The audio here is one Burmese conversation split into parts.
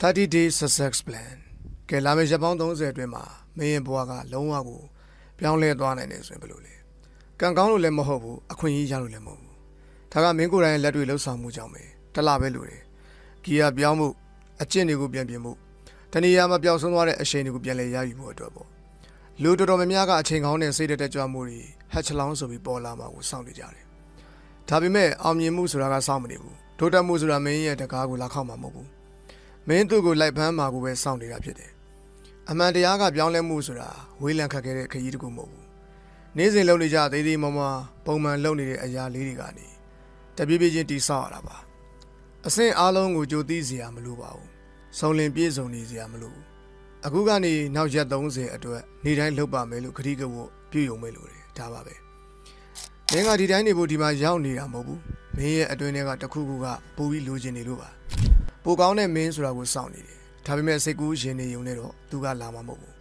30 day success plan ကဲလာမယ့်ရက်ပေါင်း30အတွင်းမှာမင်းရဲ့ဘဝကလုံးဝကိုပြောင်းလဲသွားနိုင်တယ်ဆိုရင်ဘယ်လိုလဲကံကောင်းလို့လည်းမဟုတ်ဘူးအခွင့်အရေးရလို့လည်းမဟုတ်ဘူးဒါကမင်းကိုယ်တိုင်ရဲ့လက်တွေလှုပ်ဆောင်မှုကြောင့်ပဲတစ်လပဲလို့တယ်ဂီယာပြောင်းမှုအကျင့်တွေကိုပြန်ပြင်မှုတဏှာမှာပျောက်ဆုံးသွားတဲ့အရှိန်တွေကိုပြန်လဲရယူမှုအတွက်ပေါ့လူတော်တော်များများကအချိန်ကောင်းတဲ့စိတ်တက်ကြွမှုတွေဟက်ချလောင်းဆိုပြီးပေါ်လာမှာကိုစောင့်နေကြတယ်ဒါပေမဲ့အောင်မြင်မှုဆိုတာကစောင့်မနေဘူးတိုးတက်မှုဆိုတာမင်းရဲ့တကားကိုလာခောက်မှာမဟုတ်ဘူး မင်းသူ့ကိုလိုက်ဖမ်းမှာကိုပဲစောင့်နေတာဖြစ်တယ်။အမှန်တရားကပြောင်းလဲမှုဆိုတာဝေးလံခတ်ခဲ့တဲ့ခရီးတစ်ခုမဟုတ်ဘူး။နေ့စဉ်လုပ်နေကြသေးသေးမမပုံမှန်လုပ်နေတဲ့အရာလေးတွေကနေတပြေးပြေးချင်းတိဆောက်ရတာပါ။အဆင့်အားလုံးကိုကြိုသိစရာမလိုပါဘူး။စုံလင်ပြည့်စုံနေစရာမလိုဘူး။အခုကနေနောက်ရက်30အတွက်နေ့တိုင်းလုပ်ပါမယ်လို့ခရီးကဝတ်ပြုယုံမယ်လို့တယ်ဒါပါပဲ။မင်းကဒီတိုင်းနေဖို့ဒီမှာရောက်နေတာမဟုတ်ဘူး။မင်းရဲ့အတွင်းထဲကတစ်ခုခုကပိုပြီးလိုချင်နေလို့ပါ။ ပိုကောင်းတဲ့မင်းဆိုတာကိုစောင့်နေတယ်ဒါပေမဲ့စိတ်ကူးရင်နေုံနဲ့တော့သူကလာမှာမဟုတ်ဘူး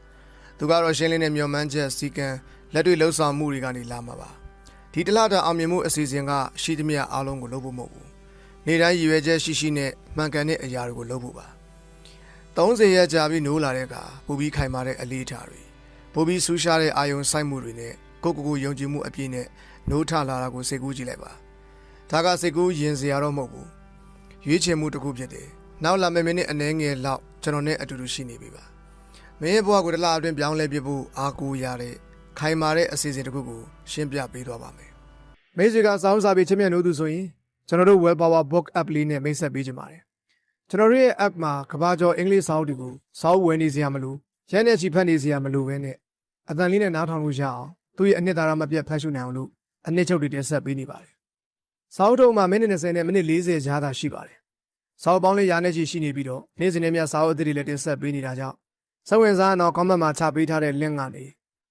သူကတော့ရှင်းလင်းတဲ့မျော်မှန်းချက်စီကံလက်တွေလှုပ်ဆောင်မှုတွေကနေလာမှာပါဒီတလားတာအောင်မြင်မှုအစီအစဉ်ကရှိသမျှအားလုံးကိုလုပ်ဖို့မဟုတ်ဘူးနေ့တိုင်းရည်ရွယ်ချက်ရှိရှိနဲ့မှန်ကန်တဲ့အရာတွေကိုလုပ်ဖို့ပါ30ရက်ကြာပြီးနိုးလာတဲ့အခါပူပြီးခိုင်မာတဲ့အလေးထားတွေပူပြီးဆူရှားတဲ့အာယုံစိုက်မှုတွေနဲ့ကိုယ့်ကိုယ်ကိုယုံကြည်မှုအပြည့်နဲ့နိုးထလာတာကိုစိတ်ကူးကြည့်လိုက်ပါဒါကစိတ်ကူးရင်စရာတော့မဟုတ်ဘူး ရွေးချယ်မှုတစ်ခုဖြစ်တယ်။နောက်လာမယ့်မိနစ်အနည်းငယ်လောက်ကျွန်တော်နဲ့အတူတူရှိနေပြီပါ။မင်းရဲ့ဘဝကိုတစ်လအတွင်းပြောင်းလဲပြဖို့အားကိုးရတဲ့ခိုင်မာတဲ့အစီအစဉ်တစ်ခုကိုရှင်းပြပေးသွားပါမယ်။မိတ်ဆွေကစောင်းစာပေချစ်မြတ်နိုးသူဆိုရင်ကျွန်တော်တို့ Well Power Book App လေးနဲ့မိတ်ဆက်ပေးကြပါမယ်။ကျွန်တော်တို့ရဲ့ app မှာကဘာကျော်အင်္ဂလိပ်စာအုပ်တွေကိုစာအုပ်ဝယ်နေစရာမလိုရဲနဲ့ချီဖတ်နေစရာမလိုပဲနဲ့အတန်လေးနဲ့နားထောင်လို့ရအောင်သူ့ရဲ့အနှစ်သာရမပြတ်ဖတ်ရှုနိုင်အောင်လို့အနှစ်ချုပ်တွေတင်ဆက်ပေးနေပါတယ်။ စာအုပ်ထုံးမှာမိနစ်20နဲ့မိနစ်40ကြားသာရှိပါတယ်။စာအုပ်ပေါင်းလေးရာနဲ့ချီရှိနေပြီးတော့နေ့စဉ်နဲ့များစာအုပ်အသစ်တွေလည်းတင်ဆက်ပေးနေတာကြောင့်စက်ဝင်စားအောင် comment မှာချပေးထားတဲ့ link ကနေ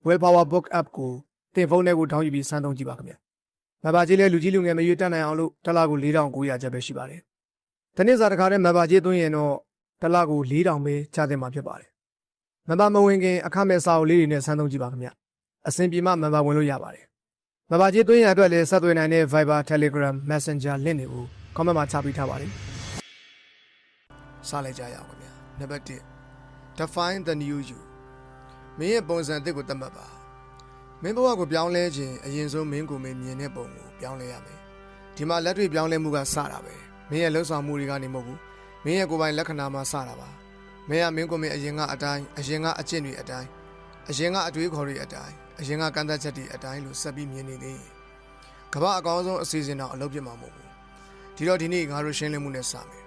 Well Power Book App ကိုတင်ဖုန်းထဲကိုထောင်းယူပြီးစမ်းသုံးကြည့်ပါခင်ဗျ။မဘာကြီးလဲလူကြီးလူငယ်မရွေးတက်နိုင်အောင်လို့တစ်လကို4900ကျပ်ပဲရှိပါတယ်။တနေ့စာတစ်ခါတည်းမဘာကြီးသွင်းရင်တော့တစ်လကို4000ပဲချသင့်မှာဖြစ်ပါတယ်။မဘာမဝင်ခင်အခမဲ့စာအုပ်လေးတွေနဲ့စမ်းသုံးကြည့်ပါခင်ဗျ။အဆင်ပြေမှမဘာဝင်လို့ရပါတယ်။ မဘာကြီးသွင်းရအတွက်လည်းဆက်သွယ်နိုင်တဲ့ Viber Telegram Messenger link တွေကို comment မှာချပေးထားပါတယ်။စလိုက်ကြရအောင်ခင်ဗျာ။နံပါတ်1 Define the new you မင်းရဲ့ပုံစံအသစ်ကိုသတ်မှတ်ပါ။မင်းဘဝကိုပြောင်းလဲခြင်းအရင်ဆုံးမင်းကိုမင်းမြင်တဲ့ပုံကိုပြောင်းလဲရမယ်။ဒီမှာလက်တွေ့ပြောင်းလဲမှုကစတာပဲ။မင်းရဲ့လှုပ်ဆောင်မှုတွေကနေမဟုတ်ဘူး။မင်းရဲ့ကိုယ်ပိုင်လက္ခဏာမှာစတာပါ။မင်းကမင်းကိုမင်းအရင်ကအတိုင်းအရင်ကအကျင့်တွေအတိုင်း အရင်ကအတွေးခေါ်တွေအတိုင်းအရင်ကကန့်သက်ချက်တွေအတိုင်းလို့ဆက်ပြီးမြင်နေသေးရင်ကမ္ဘာအကောင်းဆုံးအစီအစဉ်တော့အလုပ်ပြမှာမဟုတ်ဘူး။ဒီတော့ဒီနေ့ငါတို့ရှင်းလင်းမှုနဲ့စမယ်